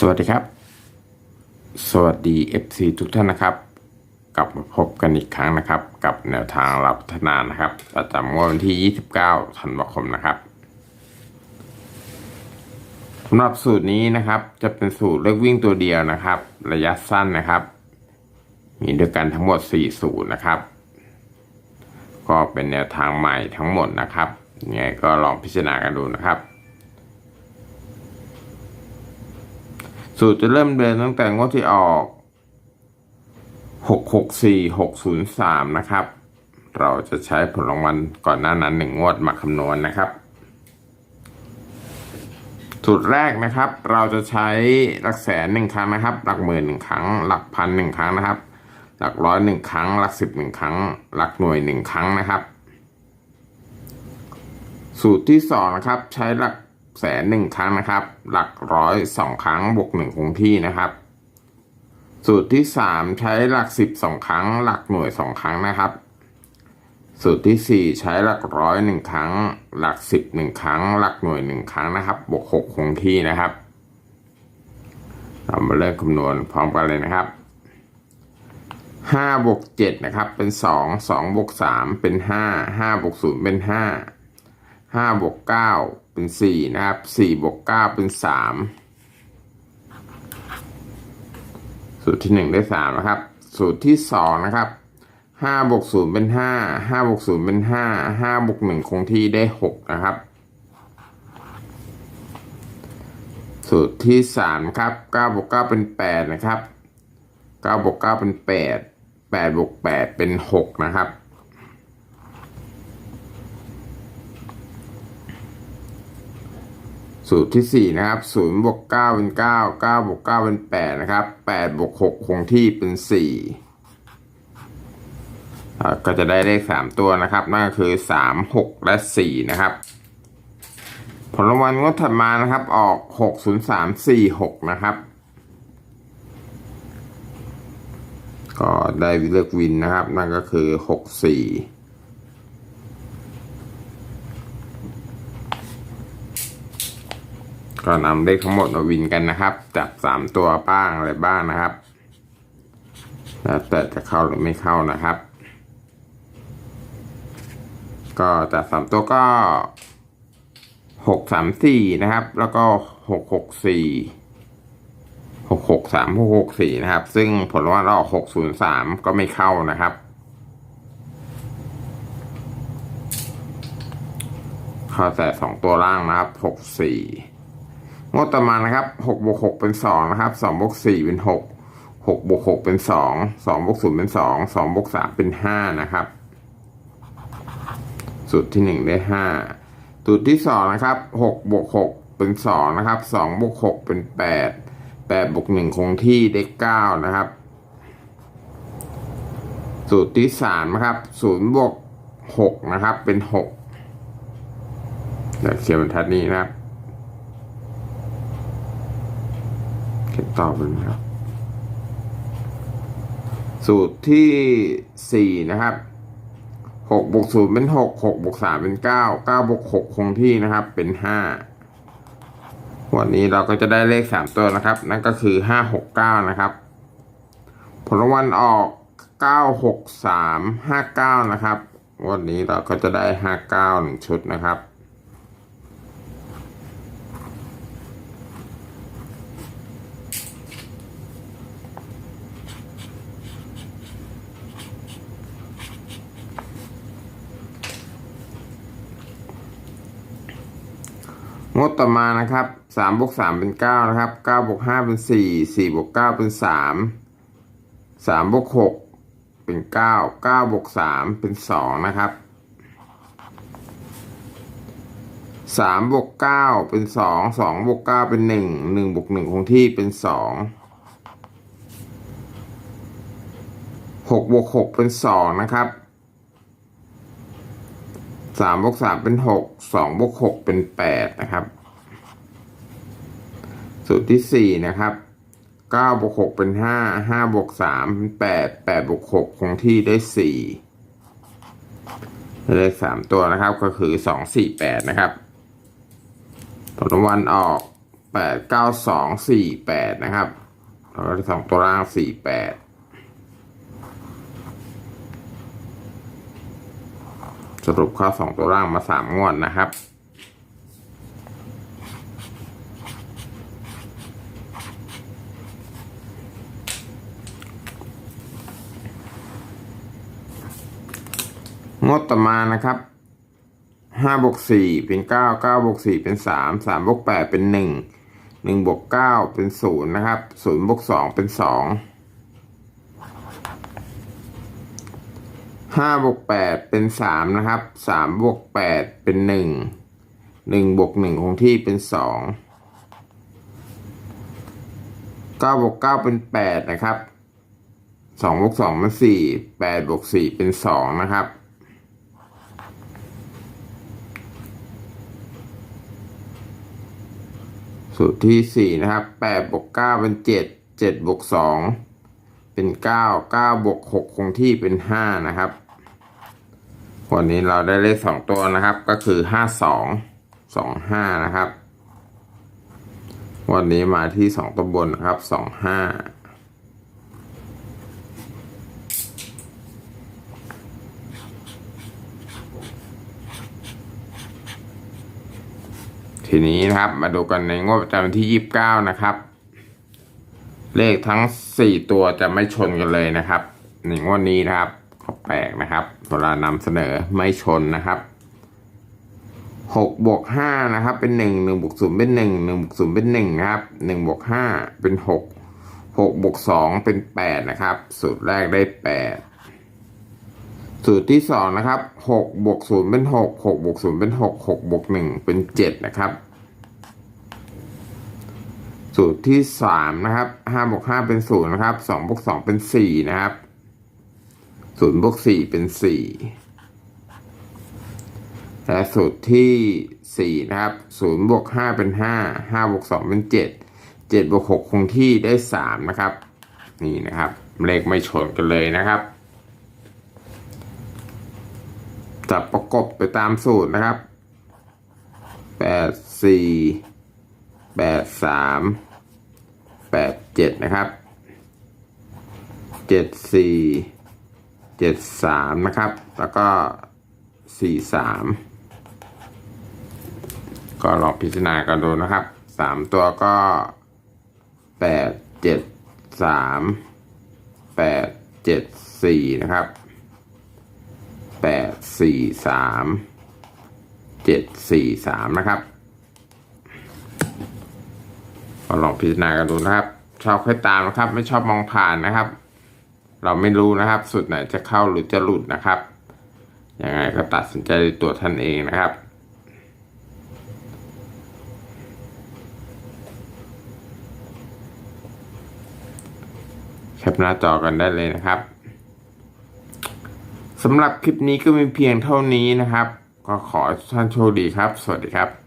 สวัสดีครับ สวัสดี FC ทุกท่านนะครับ กลับมาพบกันอีกครั้งนะครับ กับแนวทางรับพัฒนานะครับ ประจำงวดวันที่ 29 ธันวาคมนะครับสำหรับสูตรนี้นะครับ จะเป็นสูตรเลือกวิ่งตัวเดียวนะครับ ระยะสั้นนะครับ มีด้วยกันทั้งหมด 4 สูตรนะครับ ก็เป็นแนวทางใหม่ทั้งหมดนะครับยังไงก็ลองพิจารณากันดูนะครับ สูตรจะเริ่มเดินตั้งแต่งวดที่ออกหกหกสี่หกศูนย์สามนะครับ เราจะใช้ผลรางวัลก่อนหน้านั้นหนึ่งงวดมาคำนวณนะครับ สูตรแรกนะครับ เราจะใช้หลักแสนหนึ่งครั้งนะครับ หลักหมื่นหนึ่งครั้ง หลักพันหนึ่งครั้งนะครับ หลักร้อยหนึ่งครั้ง หลักสิบหนึ่งครั้ง หลักหน่วยหนึ่งครั้งนะครับ สูตรที่สองนะครับ ใช้หลัก แสนหนึ่งครั้งนะครับ หลักร้อยสองครั้งบวกหนึ่งคงที่นะครับ สูตรที่สามใช้หลักสิบสองครั้ง หลักหน่วยสองครั้งนะครับ สูตรที่สี่ใช้หลักร้อยหนึ่งครั้ง หลักสิบหนึ่งครั้ง หลักหน่วยหนึ่งครั้งนะครับ บวกหกคงที่นะครับเรามาเริ่มคำนวณพร้อมกันเลยนะครับห้าบวกเจ็ดนะครับ เป็นสองสองบวกสามเป็นห้าห้าบวกศูนย์เป็นห้าห้าบวกเก้า เป็นสี่นะครับสี่บวกเก้าเป็นสามสูตรที่หนึ่งได้สามนะครับ สูตรที่สองนะครับห้าบวกศูนย์เป็นห้าห้าบวกศูนย์เป็นห้าห้าบวกหนึ่งคงที่ได้หกนะครับ สูตรที่สามครับเก้าบวกเก้าเป็นแปดนะครับเก้าบวกเก้าเป็นแปดแปดบวกแปดเป็นหกนะครับ สูตรที่ 4 นะครับ0บวก9เป็น 9 9บวก9เป็น 8 นะครับ8บวก6คงที่เป็น 4 ก็จะได้เลข 3 ตัวนะครับ นั่นก็คือ 3 6 และ 4 นะครับ ผลรางวัลงวดถัดมานะครับ ออก 6 0 3 4 6 นะครับ ก็ได้เลือกวินนะครับ นั่นก็คือ 6 4 ก็นำเลขทั้งหมดมาวินกันนะครับ จับสามตัวบ้างอะไรบ้างนะครับ แล้วแต่จะเข้าหรือไม่เข้านะครับ ก็จับสามตัวก็หกสามสี่นะครับ แล้วก็หกหกสี่หกหกสามหกหกสี่นะครับ ซึ่งผลว่าออกหกศูนย์สามก็ไม่เข้านะครับเข้าแต่สองตัวล่างนะครับหกสี่ งวดต่อมานะครับหกบวกหกเป็นสองนะครับสองบวกสี่เป็นหกหกบวกหกเป็นสองสองบวกศูนย์เป็นสองสองบวกสามเป็นห้านะครับสูตรที่หนึ่งได้ห้าสูตรที่สองนะครับหกบวกหกเป็นสองนะครับสองบวกหกเป็นแปดแปดบวกหนึ่งคงที่ได้เก้านะครับสูตรที่สามนะครับศูนย์บวกหกนะครับเป็นหกเดี๋ยวเขียนบรรทัดนี้นะครับ เขียนต่อไปนะครับ สูตรที่สี่นะครับหกบวกศูนย์เป็นหกหกบวกสามเป็นเก้าเก้าบวกหกคงที่นะครับ เป็นห้าวันนี้เราก็จะได้เลขสามตัวนะครับ นั่นก็คือห้าหกเก้านะครับ ผลรางวัลออกเก้าหกสามห้าเก้านะครับ วันนี้เราก็จะได้ห้าเก้าหนึ่งชุดนะครับ งดต่อมานะครับสามบวกสามเป็นเก้านะครับเก้าบวกห้าเป็นสี่สี่บวกเก้าเป็นสามสามบวกหกเป็นเก้าเก้าบวกสามเป็นสองนะครับสามบวกเก้าเป็นสองสองบวกเก้าเป็นหนึ่งหนึ่งบวกหนึ่งคงที่เป็นสองหกบวกหกเป็นสองนะครับ สามบวกสามเป็นหกสองบวกหกเป็นแปดนะครับ สูตรที่สี่นะครับเก้าบวกหกเป็นห้าห้าบวกสามเป็นแปดแปดบวกหกคงที่ได้สี่เลขสามตัวนะครับก็คือสองสี่แปดนะครับผลรางวัลออกแปดเก้าสองสี่แปดนะครับแล้วก็สองตัวล่างสี่แปด สรุปข้าสองตัวล่างมาสามงวดนะครับงวดต่อมานะครับห้าบวกสี่เป็นเก้าเก้าบวกสี่เป็นสามสามบวกแปดเป็นหนึ่งหนึ่งบวกเก้าเป็นศูนย์นะครับศูนย์บวกสองเป็นสอง ห้าบวกแปดเป็นสามนะครับสามบวกแปดเป็นหนึ่งหนึ่งบวกหนึ่งคงที่เป็นสองเก้าบวกเก้าเป็นแปดนะครับสองบวกสองเป็นสี่แปดบวกสี่เป็นสองนะครับสูตรที่สี่นะครับแปดบวกเก้าเป็นเจ็ดเจ็ดบวกสอง เป็นเก้าเก้าบวกหกคงที่เป็นห้านะครับ วันนี้เราได้เลขสองตัวนะครับ ก็คือห้าสองสองห้านะครับ วันนี้มาที่สองตัวบนนะครับสองห้าทีนี้นะครับมาดูกันในงวดประจำวันที่ยี่สิบเก้านะครับ เลขทั้งสี่ตัวจะไม่ชนกันเลยนะครับในงวดนี้นะครับก็แปลกนะครับเวลานำเสนอไม่ชนนะครับหกบวกห้านะครับ เป็นหนึ่งหนึ่งบวกศูนย์เป็นหนึ่งหนึ่งบวกศูนย์เป็นหนึ่งนะครับหนึ่งบวกห้าเป็นหกหกบวกสองเป็นแปดนะครับ สูตรแรกได้แปดสูตรที่สองนะครับหกบวกศูนย์เป็นหกหกบวกศูนย์เป็นหกหกบวกหนึ่งเป็นเจ็ดนะครับ สูตรที่สามนะครับห้าบวกห้าเป็นศูนย์นะครับสองบวกสองเป็นสี่นะครับศูนย์บวกสี่เป็นสี่และสูตรที่สี่นะครับศูนย์บวกห้าเป็นห้าห้าบวกสองเป็นเจ็ดเจ็ดบวกหกคงที่ได้สามนะครับ นี่นะครับ เลขไม่ชนกันเลยนะครับจับประกบไปตามสูตรนะครับแปดสี่แปดสาม แปดเจ็ดนะครับเจ็ดสี่เจ็ดสามนะครับ แล้วก็สี่สามก็ลองพิจารณากันดูนะครับสามตัวก็แปดเจ็ดสามแปดเจ็ดสี่นะครับแปดสี่สามเจ็ดสี่สามนะครับ ก็ลองพิจารณากันดูนะครับ ชอบค่อยตามนะครับ ไม่ชอบมองผ่านนะครับ เราไม่รู้นะครับ สุดไหนจะเข้าหรือจะหลุดนะครับยังไงก็ตัดสินใจด้วยตัวท่านเองนะครับแคปหน้าจอกันได้เลยนะครับสำหรับคลิปนี้ก็มีเพียงเท่านี้นะครับ ก็ขอทุกท่านโชคดีครับ สวัสดีครับ